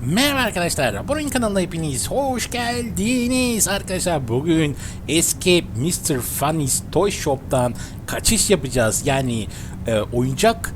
Merhaba arkadaşlar, bunun kanalına hepiniz hoş geldiniz arkadaşlar. Bugün Escape Mr. Funny's Toy Shop'tan kaçış yapacağız. Yani e, oyuncak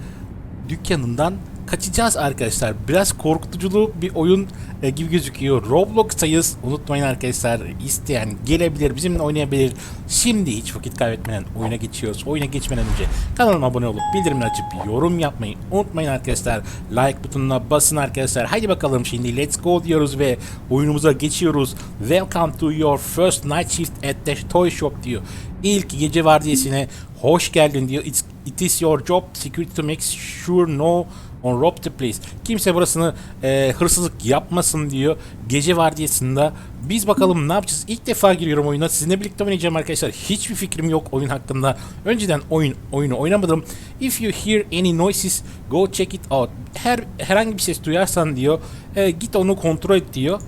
dükkanından kaçacağız arkadaşlar. Biraz korkutuculu bir oyun gibi gözüküyor. Roblox'tayız. Unutmayın arkadaşlar. isteyen gelebilir, bizimle oynayabilir. Şimdi hiç vakit kaybetmeden oyuna geçiyoruz. Oyuna geçmeden önce kanalıma abone olup bildirimleri açıp yorum yapmayı unutmayın arkadaşlar. Like butonuna basın arkadaşlar. Haydi bakalım şimdi let's go diyoruz ve oyunumuza geçiyoruz. Welcome to your first night shift at the toy shop diyor. İlk gece vardiyasına hoş geldin diyor. It's, it is your job security to make sure no on rob the place. Kimse burasını e, hırsızlık yapmasın diyor. Gece vardiyasında. Biz bakalım ne yapacağız? İlk defa giriyorum oyuna. Sizinle birlikte oynayacağım arkadaşlar. Hiçbir fikrim yok oyun hakkında. Önceden oyun oyunu oynamadım. If you hear any noises, go check it out. Her herhangi bir ses duyarsan diyor, e, git onu kontrol et diyor.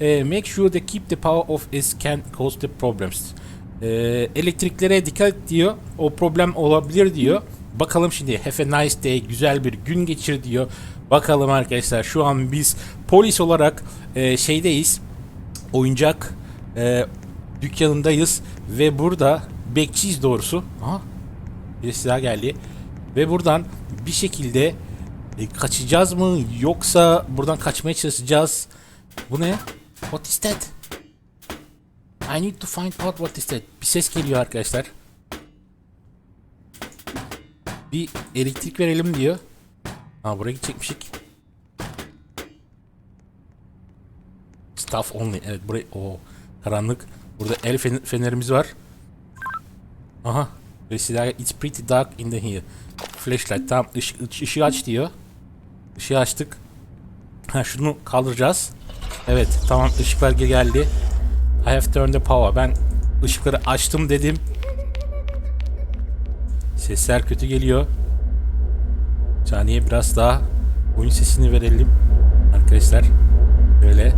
E, make sure to keep the power off as can cause the problems. E, elektriklere dikkat et diyor. O problem olabilir diyor. Bakalım şimdi have a nice day güzel bir gün geçir diyor. Bakalım arkadaşlar şu an biz polis olarak e, şeydeyiz. Oyuncak e, dükkanındayız ve burada bekçiyiz doğrusu. Aha birisi daha geldi. Ve buradan bir şekilde e, kaçacağız mı yoksa buradan kaçmaya çalışacağız. Bu ne? What is that? I need to find out what is that. Bir ses geliyor arkadaşlar. Bir elektrik verelim diyor. Ha buraya gidecekmişik. Staff only. Evet buraya o karanlık. Burada el fener- fenerimiz var. Aha. İt's pretty dark in the here. Flashlight tamam ış- ışığı aç diyor. Işığı açtık. Ha şunu kaldıracağız. Evet tamam ışıklar geldi. I have turned the power. Ben ışıkları açtım dedim. Sesler kötü geliyor. Saniye biraz daha oyun sesini verelim. Arkadaşlar böyle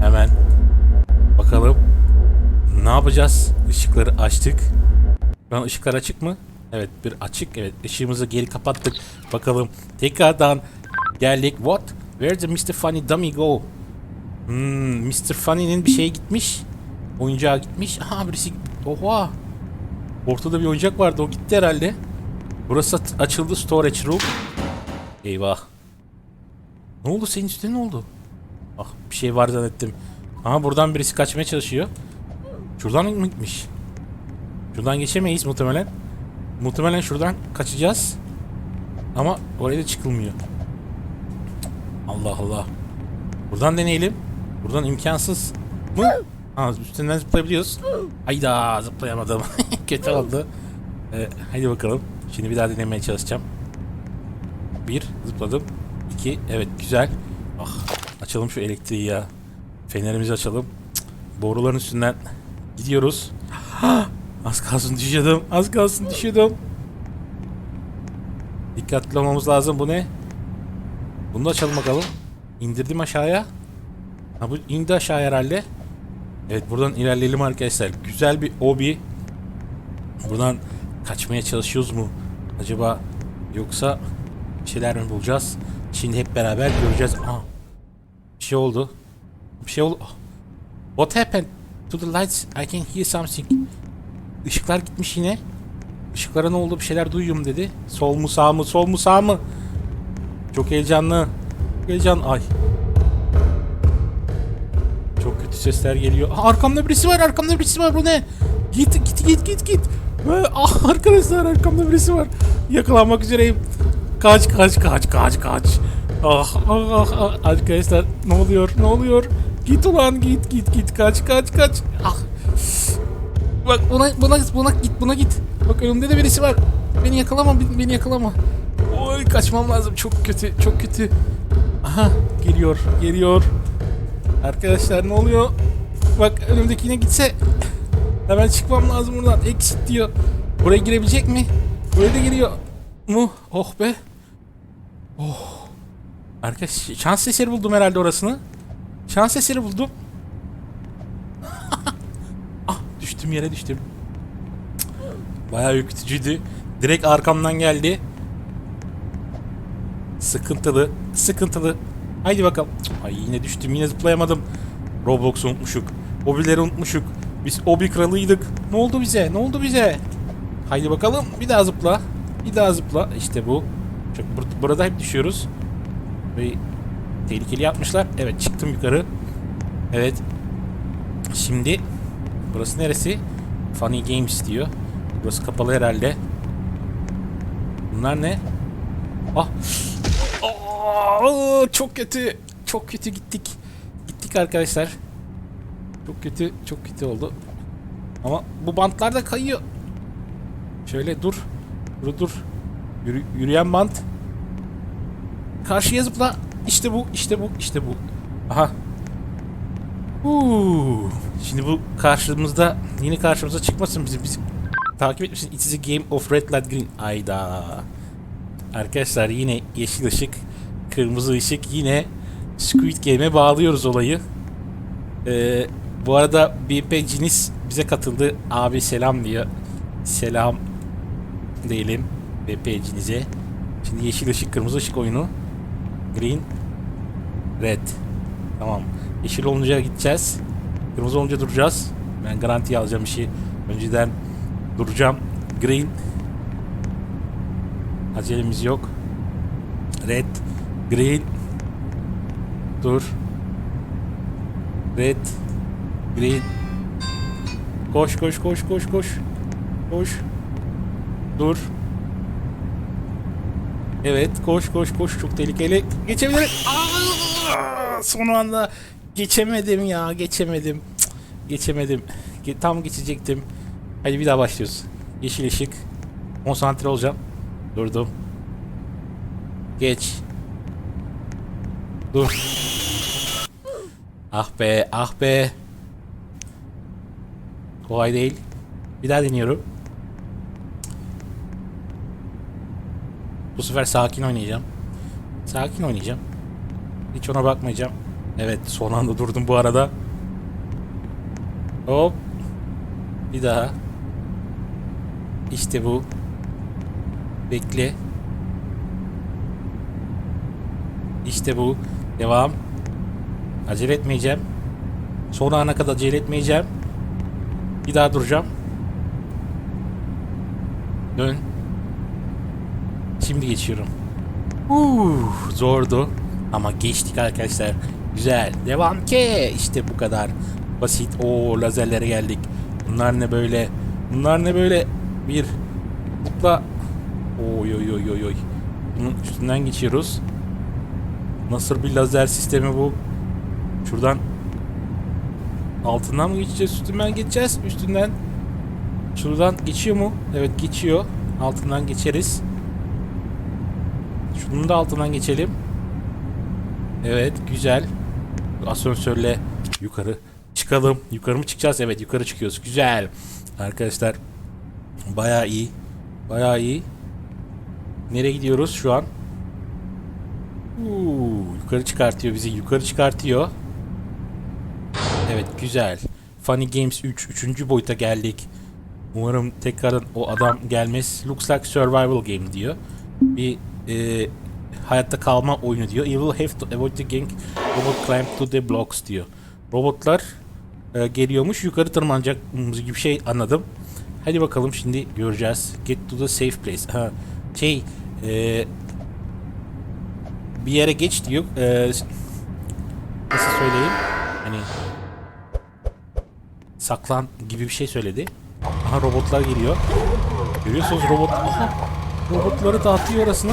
hemen bakalım ne yapacağız? Işıkları açtık. Şu an ışıklar açık mı? Evet bir açık. Evet ışığımızı geri kapattık. Bakalım tekrardan geldik. What? Where's the Mr. Funny dummy go? Hmm, Mr. Funny'nin bir şeye gitmiş. Oyuncağa gitmiş. Aha birisi... Oha! Ortada bir oyuncak vardı. O gitti herhalde. Burası açıldı. Storage room. Eyvah. Ne oldu? Senin üstüne ne oldu? Ah bir şey var zannettim. Aha buradan birisi kaçmaya çalışıyor. Şuradan mı gitmiş? Şuradan geçemeyiz muhtemelen. Muhtemelen şuradan kaçacağız. Ama oraya da çıkılmıyor. Allah Allah. Buradan deneyelim. Buradan imkansız mı? Ha, üstünden zıplayabiliyoruz. Hayda zıplayamadım. Kötü oldu. Ee, hadi bakalım. Şimdi bir daha denemeye çalışacağım. Bir zıpladım. İki evet güzel. Ah açalım şu elektriği ya. Fenerimizi açalım. Cık, boruların üstünden gidiyoruz. Az kalsın düşüyordum. Az kalsın düşüyordum. Dikkatli olmamız lazım. Bu ne? Bunu da açalım bakalım. İndirdim aşağıya. Ha bu indi aşağı herhalde. Evet buradan ilerleyelim arkadaşlar. Güzel bir obi. Buradan kaçmaya çalışıyoruz mu? Acaba yoksa bir şeyler mi bulacağız? Şimdi hep beraber göreceğiz. Aa, bir şey oldu. Bir şey oldu. What happened to the lights? I can hear something. Işıklar gitmiş yine. Işıklara ne oldu? Bir şeyler duyuyorum dedi. Sol mu sağ mı? Sol mu sağ mı? Çok heyecanlı. Heyecan. Ay. Çok kötü sesler geliyor. Aa, arkamda birisi var. Arkamda birisi var. Bu ne? Git git git git git. Ah, arkadaşlar arkamda birisi var. Yakalanmak üzereyim. Kaç kaç kaç kaç kaç. Ah, ah ah ah arkadaşlar ne oluyor ne oluyor? Git ulan git git git kaç kaç kaç. Ah. Bak buna buna buna git buna git. Bak önümde de birisi var. Beni yakalama beni yakalama. Oy kaçmam lazım çok kötü çok kötü. Aha geliyor geliyor. Arkadaşlar ne oluyor? Bak önümdekine gitse hemen çıkmam lazım buradan. Exit diyor. Buraya girebilecek mi? Buraya da giriyor. Mu? Oh be. Oh. Arkadaş şans eseri buldum herhalde orasını. Şans eseri buldum. ah düştüm yere düştüm. Bayağı ürkütücüydü. Direkt arkamdan geldi. Sıkıntılı, sıkıntılı. Haydi bakalım. Ay yine düştüm yine zıplayamadım. Roblox'u unutmuşuk. Hobileri unutmuşuk. Biz hobi kralıydık. Ne oldu bize? Ne oldu bize? Haydi bakalım. Bir daha zıpla. Bir daha zıpla. İşte bu. Çok bur- burada hep düşüyoruz. Ve tehlikeli yapmışlar. Evet çıktım yukarı. Evet. Şimdi burası neresi? Funny Games diyor. Burası kapalı herhalde. Bunlar ne? Ah. Aa, çok kötü. Çok kötü gittik. Gittik arkadaşlar. Çok kötü, çok kötü oldu. Ama bu bantlar da kayıyor. Şöyle dur. Dur dur. Yürü, yürüyen bant. Karşıya zıpla. İşte bu, işte bu, işte bu. Aha. Uuu. Şimdi bu karşımızda yine karşımıza çıkmasın bizi bizi takip etmişsin. It is a game of red light green. Ayda. Arkadaşlar yine yeşil ışık, kırmızı ışık yine Squid Game'e bağlıyoruz olayı. Ee, bu arada BP Cinis bize katıldı. Abi selam diyor. Selam diyelim BP Cinis'e. Şimdi yeşil ışık, kırmızı ışık oyunu. Green, red. Tamam. Yeşil olunca gideceğiz. Kırmızı olunca duracağız. Ben garantiye alacağım işi. Önceden duracağım. Green. Acelemiz yok. Red. Green. Dur. Red. Green. Koş koş koş koş koş. Koş. Dur. Evet koş koş koş çok tehlikeli. Geçebilirim. Aa, son anda geçemedim ya geçemedim. Geçemedim. Ge- Tam geçecektim. Hadi bir daha başlıyoruz. Yeşil ışık. Konsantre olacağım. Durdum. Geç. Dur. Ah be, ah be. Kolay değil. Bir daha deniyorum. Bu sefer sakin oynayacağım. Sakin oynayacağım. Hiç ona bakmayacağım. Evet, son anda durdum bu arada. Hop. Bir daha. İşte bu. Bekle. İşte bu. Devam. Acele etmeyeceğim. Son ana kadar acele etmeyeceğim. Bir daha duracağım. Dön. Şimdi geçiyorum. Uh, zordu. Ama geçtik arkadaşlar. Güzel. Devam ki. İşte bu kadar. Basit. O lazerlere geldik. Bunlar ne böyle? Bunlar ne böyle? Bir. Zıpla. Oy oy oy oy oy. Bunun üstünden geçiyoruz. Nasıl bir lazer sistemi bu? Şuradan altından mı geçeceğiz? Üstünden geçeceğiz. Üstünden şuradan geçiyor mu? Evet geçiyor. Altından geçeriz. Şunun da altından geçelim. Evet güzel. Asansörle yukarı çıkalım. Yukarı mı çıkacağız? Evet yukarı çıkıyoruz. Güzel. Arkadaşlar bayağı iyi. Bayağı iyi. Nereye gidiyoruz şu an? Uuu, yukarı çıkartıyor bizi. Yukarı çıkartıyor. Evet güzel. Funny Games 3. 3. boyuta geldik. Umarım tekrardan o adam gelmez. Looks like survival game diyor. Bir e, hayatta kalma oyunu diyor. You will have to avoid the gang robot climb to the blocks diyor. Robotlar e, geliyormuş yukarı tırmanacak gibi şey anladım. Hadi bakalım şimdi göreceğiz. Get to the safe place. Ha, şey e, bir yere geç diyor. E, nasıl söyleyeyim? Hani saklan gibi bir şey söyledi. Aha robotlar geliyor. Görüyorsunuz robot. Aha robotları dağıtıyor orasını.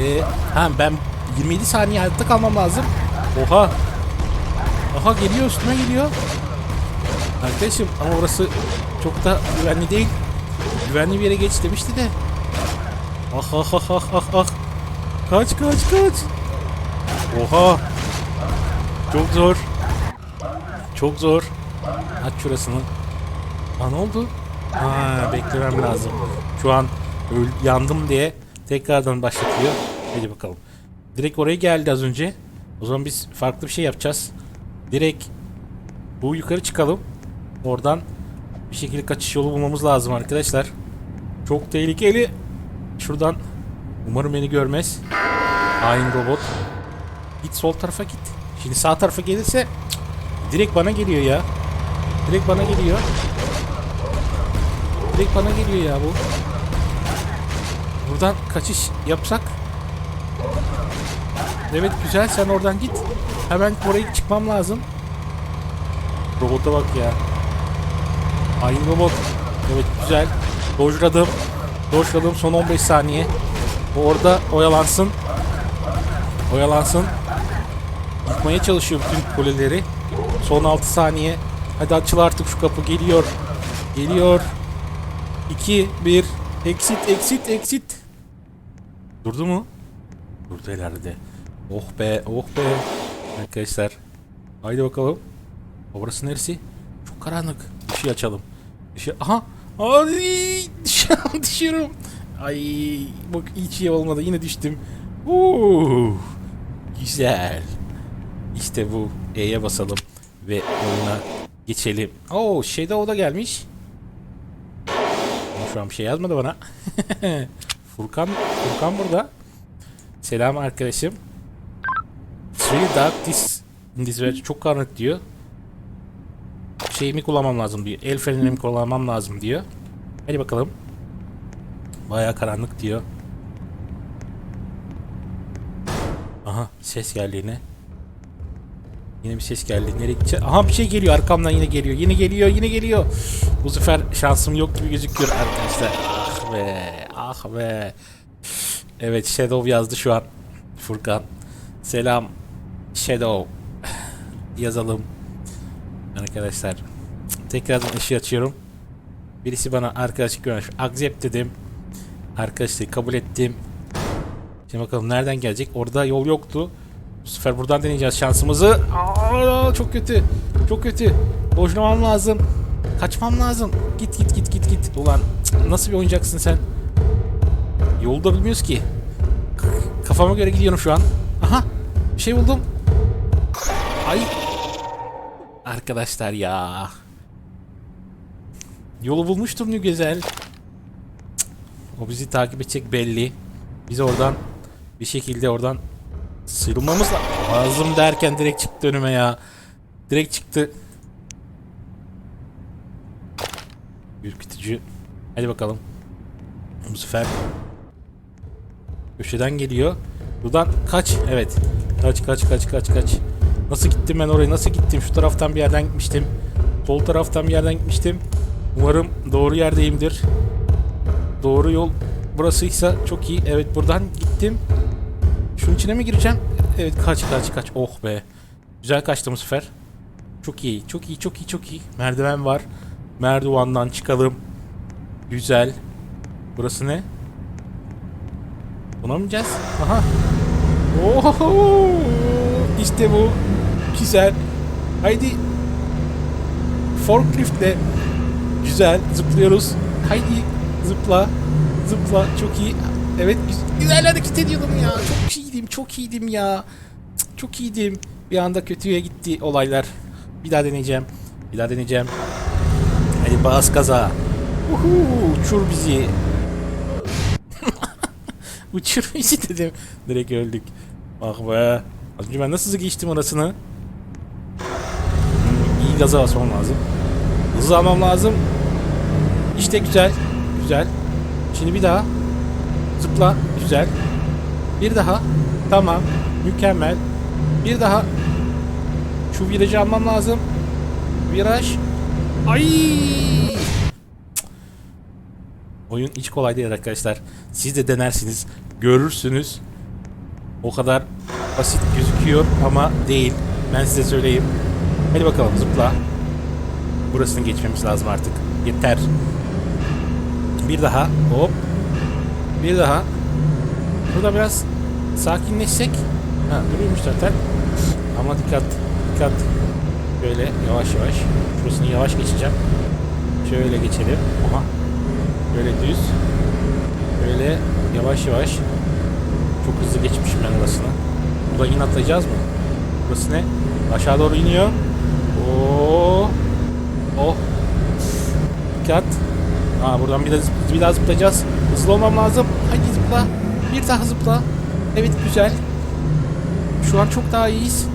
Ee, ha ben 27 saniye hayatta kalmam lazım. Oha. Aha geliyor üstüme geliyor. Arkadaşım ama orası çok da güvenli değil. Güvenli bir yere geç demişti de. Ah ah ah ah ah ah. Kaç kaç kaç. Oha. Çok zor. Çok zor. Aç şurasını. Aa ne oldu? Ha beklemem lazım. Şu an yandım diye tekrardan başlatıyor. Hadi bakalım. Direkt oraya geldi az önce. O zaman biz farklı bir şey yapacağız. Direkt bu yukarı çıkalım. Oradan bir şekilde kaçış yolu bulmamız lazım arkadaşlar. Çok tehlikeli. Şuradan umarım beni görmez. Hain robot. Git sol tarafa git. Şimdi sağ tarafa gelirse direkt bana geliyor ya. Direkt bana geliyor. Direkt bana geliyor ya bu. Buradan kaçış yapsak. Evet güzel sen oradan git. Hemen oraya çıkmam lazım. Robota bak ya. Hain robot. Evet güzel. Dojladım. Dojladım son 15 saniye. O orada oyalansın. Oyalansın. Yıkmaya çalışıyor bütün kuleleri. Son 6 saniye. Hadi açıl artık şu kapı geliyor. Geliyor. 2 1 exit exit exit. Durdu mu? Durdu herhalde. Oh be oh be. Arkadaşlar. Haydi bakalım. Orası neresi? Çok karanlık. Işığı açalım. Işığı... Aha! Ay! Düşüyorum. Ay! Bak hiç iyi olmadı. Yine düştüm. Uuu! Güzel. İşte bu. E'ye basalım. Ve oyuna geçelim. Oo, Shadow da gelmiş. Şu an bir şey yazmadı bana. Furkan, Furkan burada. Selam arkadaşım. Three dark this, this. Çok karanlık diyor. Şeyimi kullanmam lazım diyor. El fenerimi kullanmam lazım diyor. Hadi bakalım. Baya karanlık diyor. Aha ses geldi yine. Yine bir ses geldi. Nereye gideceğiz? Aha bir şey geliyor arkamdan yine geliyor. Yine geliyor yine geliyor. Bu sefer şansım yok gibi gözüküyor arkadaşlar. Ah be ah be. Evet Shadow yazdı şu an. Furkan. Selam Shadow. Yazalım. Arkadaşlar. Tekrardan ışığı açıyorum. Birisi bana arkadaşlık göndermiş. Accept dedim. Arkadaşlığı kabul ettim. Şimdi bakalım nereden gelecek? Orada yol yoktu. Bu sefer buradan deneyeceğiz şansımızı. Aa, çok kötü. Çok kötü. Boşlamam lazım. Kaçmam lazım. Git git git git git. Ulan nasıl bir oyuncaksın sen? Yolu da bilmiyoruz ki. Kafama göre gidiyorum şu an. Aha bir şey buldum. Ay. Arkadaşlar ya. Yolu bulmuştum ne güzel. O bizi takip edecek belli. Biz oradan bir şekilde oradan sıyrılmamız lazım derken direkt çıktı önüme ya. Direkt çıktı. Ürkütücü. Hadi bakalım. Bu sefer köşeden geliyor. Buradan kaç. Evet. Kaç kaç kaç kaç kaç. Nasıl gittim ben oraya? Nasıl gittim? Şu taraftan bir yerden gitmiştim. Sol taraftan bir yerden gitmiştim. Umarım doğru yerdeyimdir. Doğru yol burasıysa çok iyi. Evet buradan gittim. Şunun içine mi gireceğim? Evet kaç kaç kaç. Oh be. Güzel kaçtım bu sefer. Çok iyi. Çok iyi. Çok iyi. Çok iyi. Merdiven var. Merdivandan çıkalım. Güzel. Burası ne? Buna mı gideceğiz? Aha. Oho! İşte bu. Güzel. Haydi. Forkliftle. Güzel. Zıplıyoruz. Haydi. Zıpla. Zıpla. Çok iyi. Evet. güz- Güzel hareket ediyordum ya. Çok iyiydim. Çok iyiydim ya. Çok iyiydim. Bir anda kötüye gitti olaylar. Bir daha deneyeceğim. Bir daha deneyeceğim. Hadi bas gaza. Uhu, uçur bizi. uçur bizi dedim. Direkt öldük. Ah be. Az önce ben nasıl geçtim orasını? Hmm, iyi gaza basmam lazım. Hızlı almam lazım. İşte güzel. Güzel. Şimdi bir daha. Zıpla. Güzel. Bir daha. Tamam. Mükemmel. Bir daha. Şu virajı almam lazım. Viraj. Ay! Oyun hiç kolay değil arkadaşlar. Siz de denersiniz. Görürsünüz. O kadar basit gözüküyor ama değil. Ben size söyleyeyim. Hadi bakalım zıpla. Burasını geçmemiz lazım artık. Yeter. Bir daha. Hop. Bir daha. Burada biraz sakinleşsek. Ha duruyormuş zaten. Ama dikkat. Dikkat. Böyle yavaş yavaş. Şurasını yavaş geçeceğim. Şöyle geçelim. Aha. Böyle düz. Böyle yavaş yavaş. Çok hızlı geçmişim ben orasını. Burada yine atlayacağız mı? Burası ne? Aşağı doğru iniyor. Oo. Oh. Dikkat. Aa buradan bir daha, bir daha zıplayacağız. Hızlı olmam lazım. Haydi zıpla. Bir daha zıpla. Evet güzel. Şu an çok daha iyiyiz.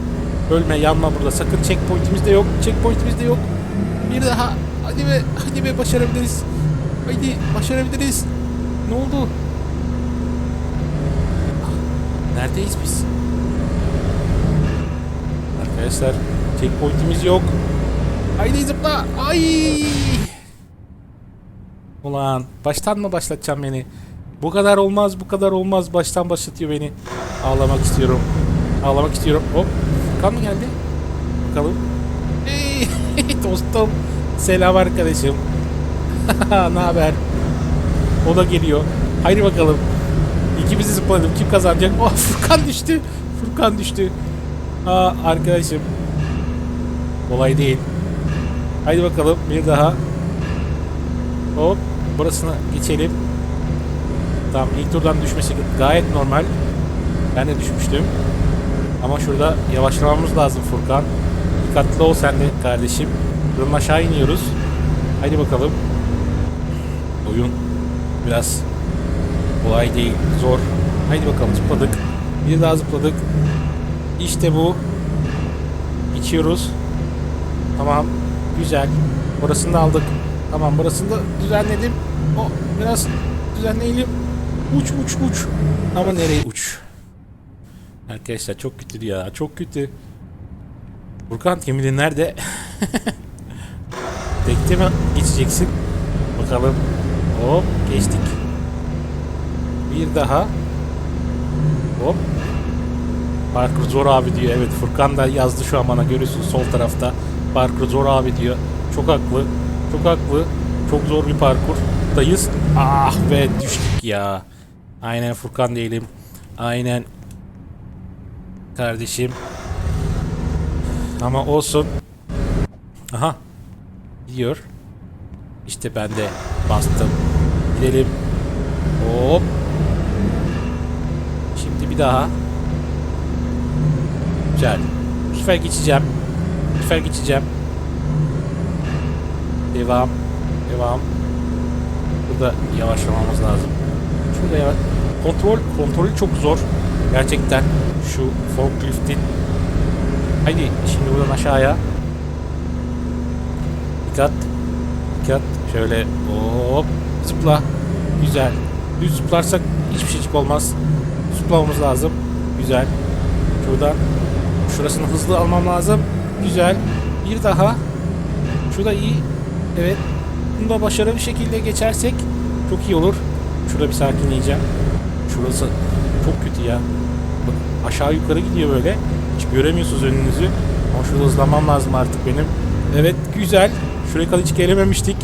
Ölme yanma burada sakın checkpointimiz de yok. Checkpointimiz de yok. Bir daha. Hadi be hadi be başarabiliriz. Haydi başarabiliriz. Ne oldu? Neredeyiz biz? Arkadaşlar checkpointimiz yok. Haydi zıpla. Ay! Ulan baştan mı başlatacağım beni? Bu kadar olmaz, bu kadar olmaz. Baştan başlatıyor beni. Ağlamak istiyorum. Ağlamak istiyorum. Hop. Kan mı geldi? Bakalım. Hey, dostum. Selam arkadaşım. ne haber? O da geliyor. Haydi bakalım. İkimizi zıpladım. Kim kazanacak? Oh Furkan düştü. Furkan düştü. Aa arkadaşım. Olay değil. Haydi bakalım bir daha. Hop burasını geçelim. Tamam ilk turdan düşmesi gayet normal. Ben de düşmüştüm. Ama şurada yavaşlamamız lazım Furkan. Dikkatli ol sen de kardeşim. Buradan aşağı iniyoruz. Haydi bakalım. Oyun biraz kolay değil, zor. Haydi bakalım zıpladık. Bir daha zıpladık. İşte bu. Geçiyoruz. Tamam. Güzel. Burasını da aldık. Tamam burasını da düzenledim. O biraz düzenleyelim. Uç uç uç. Ama nereye uç? Arkadaşlar çok kötü ya. Çok kötü. Furkan geminin nerede? Tekte mi geçeceksin? Bakalım. Hop geçtik. Bir daha. Hop. Parkur zor abi diyor. Evet Furkan da yazdı şu an bana görüyorsun sol tarafta. Parkur zor abi diyor. Çok haklı. Çok haklı. Çok zor bir parkurdayız. Ah be düştük ya. Aynen Furkan değilim. Aynen kardeşim. Ama olsun. Aha. Gidiyor. İşte ben de bastım. Gidelim. Hop. Şimdi bir daha. Güzel. Bu sefer geçeceğim. Bu sefer geçeceğim. Devam. Devam. Burada yavaşlamamız lazım. Şurada yavaş. Kontrol, kontrolü çok zor. Gerçekten şu forkliftin. Haydi şimdi buradan aşağıya. Dikkat. Dikkat. Şöyle hop zıpla. Güzel. Düz zıplarsak hiçbir şeycik olmaz. Zıplamamız lazım. Güzel. Şuradan şurasını hızlı almam lazım. Güzel. Bir daha. Şurada iyi. Evet. Bunu da başarılı bir şekilde geçersek çok iyi olur. Şurada bir sakinleyeceğim. Şurası çok kötü ya. Bak aşağı yukarı gidiyor böyle. Hiç göremiyorsunuz önünüzü. Ama şurada hızlanmam lazım artık benim. Evet güzel. Şuraya kadar hiç gelememiştik.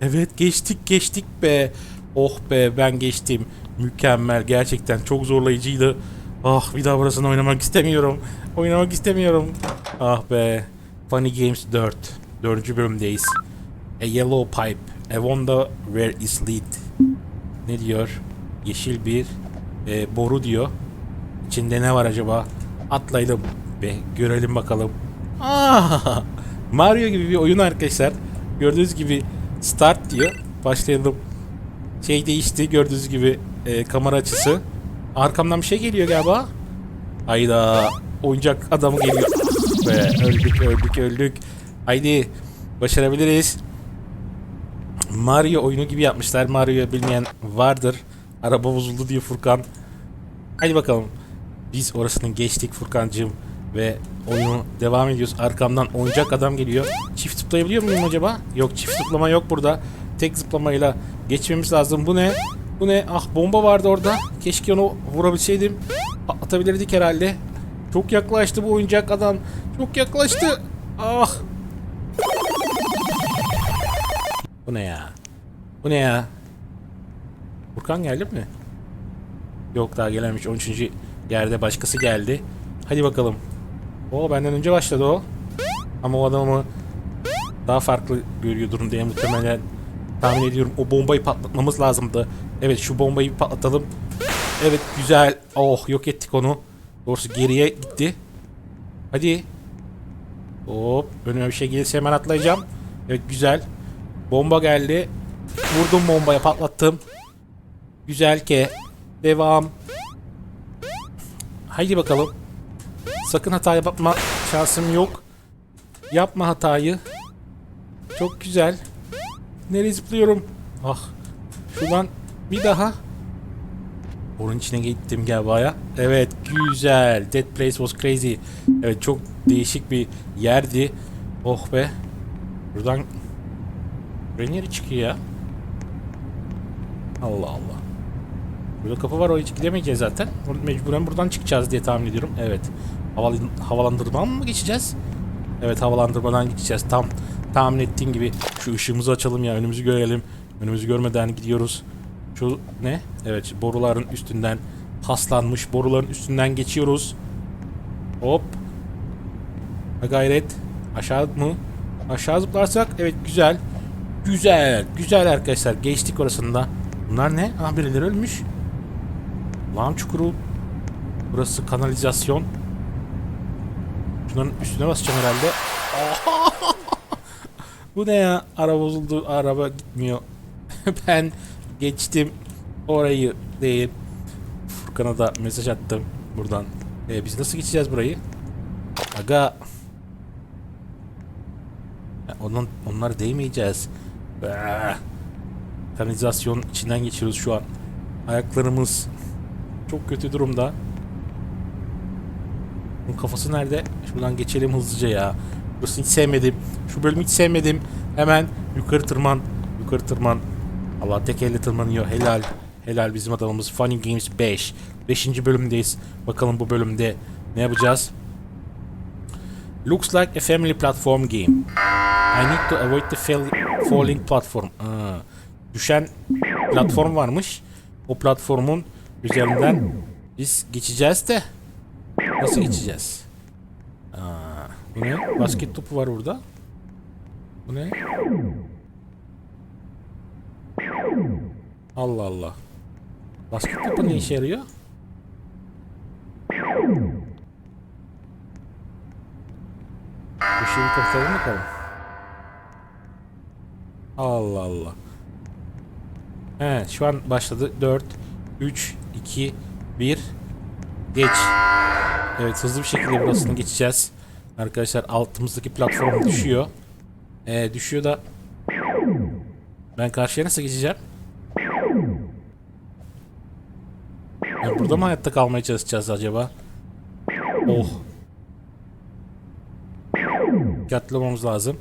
Evet geçtik geçtik be. Oh be ben geçtim. Mükemmel gerçekten çok zorlayıcıydı. Ah bir daha burasını oynamak istemiyorum. Oynamak istemiyorum. Ah be. Funny Games 4. Dördüncü bölümdeyiz. A yellow pipe. I wonder where is lead. Ne diyor? Yeşil bir e, boru diyor. İçinde ne var acaba? Atlayalım be görelim bakalım. Ah! Mario gibi bir oyun arkadaşlar. Gördüğünüz gibi start diyor. Başlayalım. Şey değişti gördüğünüz gibi e, kamera açısı. Arkamdan bir şey geliyor galiba. Hayda oyuncak adamı geliyor. Be öldük öldük öldük. Haydi başarabiliriz. Mario oyunu gibi yapmışlar. Mario bilmeyen vardır. Araba bozuldu diyor Furkan. Haydi bakalım. Biz orasını geçtik Furkancığım ve oyunu devam ediyoruz. Arkamdan oyuncak adam geliyor. Çift zıplayabiliyor muyum acaba? Yok çift zıplama yok burada. Tek zıplamayla geçmemiz lazım. Bu ne? Bu ne? Ah bomba vardı orada. Keşke onu vurabilseydim. Atabilirdik herhalde. Çok yaklaştı bu oyuncak adam. Çok yaklaştı. Ah. Bu ne ya? Bu ne ya? Furkan geldi mi? Yok daha gelememiş. 13. yerde başkası geldi. Hadi bakalım. O benden önce başladı o. Ama o adamı daha farklı görüyordur diye muhtemelen tahmin ediyorum. O bombayı patlatmamız lazımdı. Evet şu bombayı patlatalım. Evet güzel. Oh yok ettik onu. Doğrusu geriye gitti. Hadi. Hop önüme bir şey gelirse hemen atlayacağım. Evet güzel. Bomba geldi. Vurdum bombaya patlattım. Güzel ki. Devam. Haydi bakalım. Sakın hata yapma şansım yok. Yapma hatayı. Çok güzel. Nereye zıplıyorum? Ah. Şuradan bir daha. Orun içine gittim galiba Evet güzel. That place was crazy. Evet çok değişik bir yerdi. Oh be. Buradan Nereye çıkıyor ya? Allah Allah. Burada kapı var o hiç gidemeyeceğiz zaten. Bur- Mecburen buradan çıkacağız diye tahmin ediyorum. Evet. Havalı, havalandırmadan mı geçeceğiz? Evet havalandırmadan geçeceğiz. Tam tahmin ettiğim gibi şu ışığımızı açalım ya önümüzü görelim. Önümüzü görmeden gidiyoruz. Şu ne? Evet boruların üstünden paslanmış boruların üstünden geçiyoruz. Hop. Gayret. Aşağı mı? Aşağı zıplarsak evet güzel. Güzel. Güzel arkadaşlar. Geçtik orasında. Bunlar ne? Aha birileri ölmüş. Lağım çukuru. Burası kanalizasyon. Şunların üstüne basacağım herhalde. Bu ne ya? Araba bozuldu. Araba gitmiyor. ben geçtim. Orayı değil. Furkan'a da mesaj attım. Buradan. Ee, biz nasıl geçeceğiz burayı? Aga. Ya Onun, onlara değmeyeceğiz. Ah. Kanalizasyon içinden geçiyoruz şu an. Ayaklarımız çok kötü durumda. Bunun kafası nerede? Şuradan geçelim hızlıca ya. Burası hiç sevmedim. Şu bölümü hiç sevmedim. Hemen yukarı tırman. Yukarı tırman. Allah tek elle tırmanıyor. Helal. Helal bizim adamımız. Funny Games 5. 5. bölümdeyiz. Bakalım bu bölümde ne yapacağız? Looks like a family platform game. I need to avoid the fall- falling platform. Aa, düşen platform varmış. O platformun üzerinden biz geçeceğiz de nasıl geçeceğiz? Aa, bu ne? Basket topu var burada. Bu ne? Allah Allah. Basket topu ne işe yarıyor? Bu şeyi kapatalım bakalım. Allah Allah. He şu an başladı. 4, 3, 2, 1. Geç. Evet hızlı bir şekilde burasını geçeceğiz. Arkadaşlar altımızdaki platform düşüyor. Ee, düşüyor da ben karşıya nasıl geçeceğim? Ya burada mı hayatta kalmaya çalışacağız acaba? Oh. Dikkatli lazım.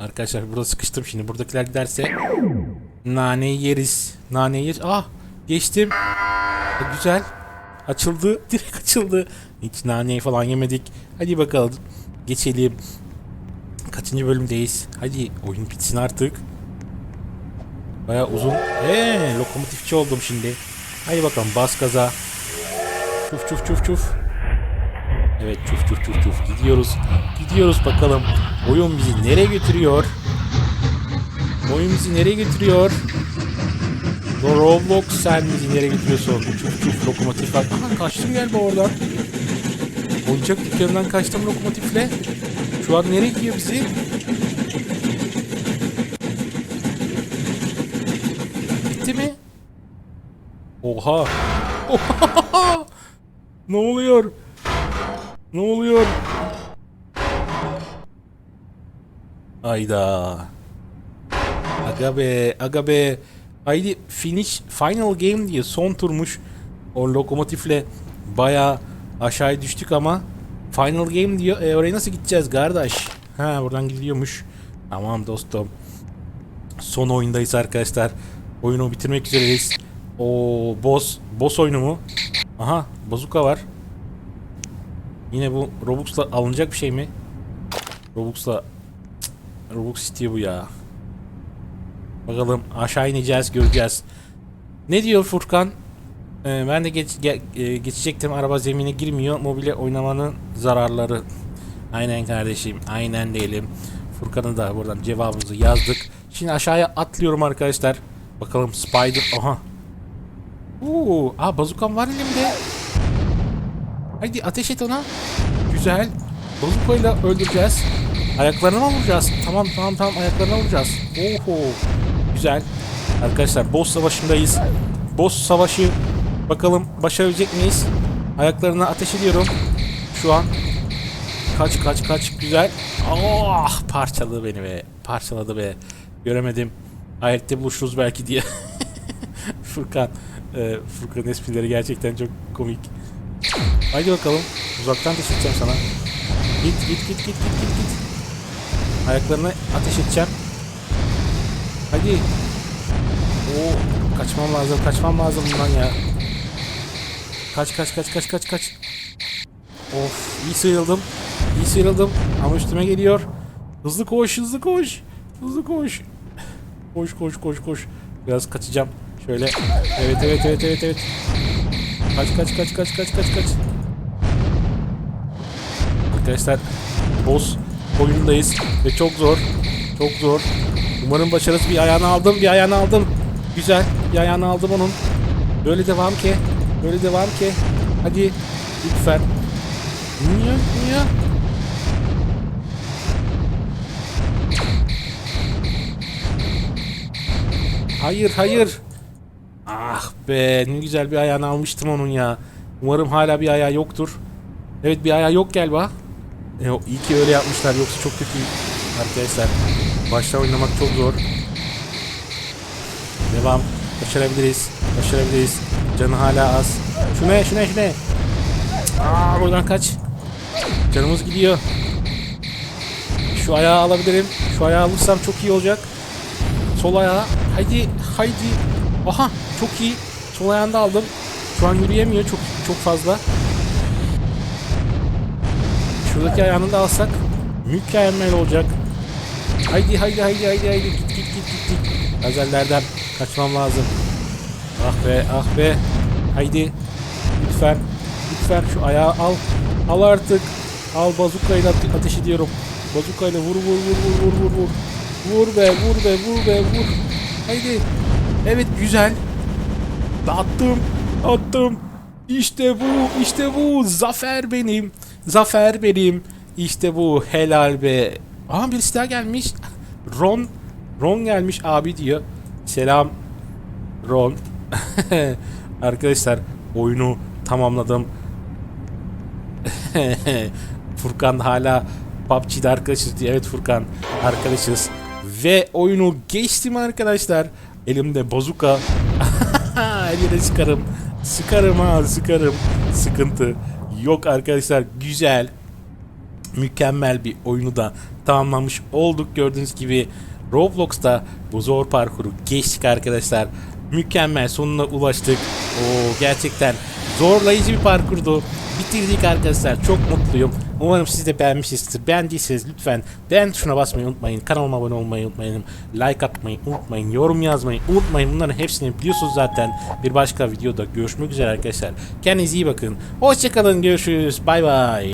Arkadaşlar burada sıkıştım şimdi. Buradakiler giderse naneyi yeriz. Naneyi yeriz. Ah geçtim. E, güzel. Açıldı. Direkt açıldı. Hiç naneyi falan yemedik. Hadi bakalım. Geçelim. Kaçıncı bölümdeyiz? Hadi oyun bitsin artık. Baya uzun. Eee lokomotifçi oldum şimdi. Hadi bakalım bas gaza. Çuf çuf çuf çuf. Evet çuf çuf çuf çuf gidiyoruz. Gidiyoruz bakalım. Oyun bizi nereye götürüyor? Oyun bizi nereye götürüyor? Roblox sen bizi nereye götürüyorsun? Çuf çuf lokomotif bak. Aha kaçtım galiba oradan. Oyuncak dükkanından kaçtım lokomotifle. Şu an nereye gidiyor bizi? Gitti mi? Oha. Oha. ne oluyor? Ne oluyor? Ayda. Aga be, aga be. Haydi finish, final game diye son turmuş. O lokomotifle baya aşağıya düştük ama final game diyor. E oraya nasıl gideceğiz kardeş? Ha buradan gidiyormuş. Tamam dostum. Son oyundayız arkadaşlar. Oyunu bitirmek üzereyiz. O boss, boss oyunu mu? Aha, bazuka var. Yine bu Robux'la alınacak bir şey mi? Robux'la Robux istiyor bu ya. Bakalım aşağı ineceğiz göreceğiz. Ne diyor Furkan? Ee, ben de geç, ge- e, geçecektim araba zemine girmiyor. Mobile oynamanın zararları. Aynen kardeşim. Aynen diyelim. Furkan'ın da buradan cevabımızı yazdık. Şimdi aşağıya atlıyorum arkadaşlar. Bakalım Spider. Aha. Oo, aa bazukam var elimde. Haydi ateş et ona. Güzel. Bazukayla öldüreceğiz. Ayaklarına vuracağız? Tamam tamam tamam ayaklarına vuracağız. Oho. Güzel. Arkadaşlar boss savaşındayız. Boss savaşı bakalım başarabilecek miyiz? Ayaklarına ateş ediyorum. Şu an. Kaç kaç kaç güzel. Oh parçaladı beni be. Parçaladı be. Göremedim. Ayette buluşuruz belki diye. Furkan. E, Furkan'ın esprileri gerçekten çok komik. Haydi bakalım. Uzaktan ateş edeceğim sana. Git git git git git git git. Ayaklarına ateş edeceğim. Hadi. Oo, kaçmam lazım, kaçmam lazım bundan ya. Kaç kaç kaç kaç kaç kaç. Of, iyi sıyrıldım. İyi sıyrıldım ama üstüme geliyor. Hızlı koş, hızlı koş. Hızlı koş. Koş koş koş koş. Biraz kaçacağım. Şöyle. Evet evet evet evet evet. Kaç kaç kaç kaç kaç kaç kaç. Arkadaşlar boss oyundayız ve çok zor. Çok zor. Umarım başarırız. Bir ayağını aldım, bir ayağını aldım. Güzel. Bir ayağını aldım onun. Böyle devam ki. Böyle devam ki. Hadi lütfen. Niye? Niye? Hayır, hayır. Ah be, ne güzel bir ayağını almıştım onun ya. Umarım hala bir ayağı yoktur. Evet bir ayağı yok galiba. E, iyi ki öyle yapmışlar yoksa çok kötü arkadaşlar. Başta oynamak çok zor. Devam. Başarabiliriz. Başarabiliriz. Canı hala az. Şu ne? Şu ne? Şu ne? Aa, buradan kaç. Canımız gidiyor. Şu ayağı alabilirim. Şu ayağı alırsam çok iyi olacak. Sol ayağı. Haydi. Haydi. Aha. Çok iyi. Sol ayağını da aldım. Şu an yürüyemiyor çok çok fazla. Şuradaki ayağını da alsak mükemmel olacak. Haydi haydi haydi haydi haydi git git git git git. Gazellerden kaçmam lazım. Ah be ah be. Haydi. Lütfen. Lütfen şu ayağı al. Al artık. Al bazukayla ate- ateş ediyorum. Bazukayla vur vur vur vur vur vur vur. Vur be vur be vur be vur. Haydi. Evet güzel. Attım. Attım. İşte bu. işte bu. Zafer benim. Zafer benim. İşte bu. Helal be. Aa birisi daha gelmiş. Ron. Ron gelmiş abi diyor. Selam. Ron. Arkadaşlar oyunu tamamladım. Furkan hala PUBG'de arkadaşız diye. Evet Furkan arkadaşız. Ve oyunu geçtim arkadaşlar. Elimde bazuka. Her sıkarım. Sıkarım ha sıkarım. Sıkıntı yok arkadaşlar. Güzel. Mükemmel bir oyunu da tamamlamış olduk. Gördüğünüz gibi Roblox'ta bu zor parkuru geçtik arkadaşlar. Mükemmel sonuna ulaştık. Oo gerçekten zorlayıcı bir parkurdu. Bitirdik arkadaşlar. Çok mutluyum. Umarım siz de beğenmişsinizdir. Beğendiyseniz lütfen beğen tuşuna basmayı unutmayın. Kanalıma abone olmayı unutmayın. Like atmayı unutmayın. Yorum yazmayı unutmayın. Bunların hepsini biliyorsunuz zaten. Bir başka videoda görüşmek üzere arkadaşlar. Kendinize iyi bakın. Hoşçakalın. Görüşürüz. Bay bay.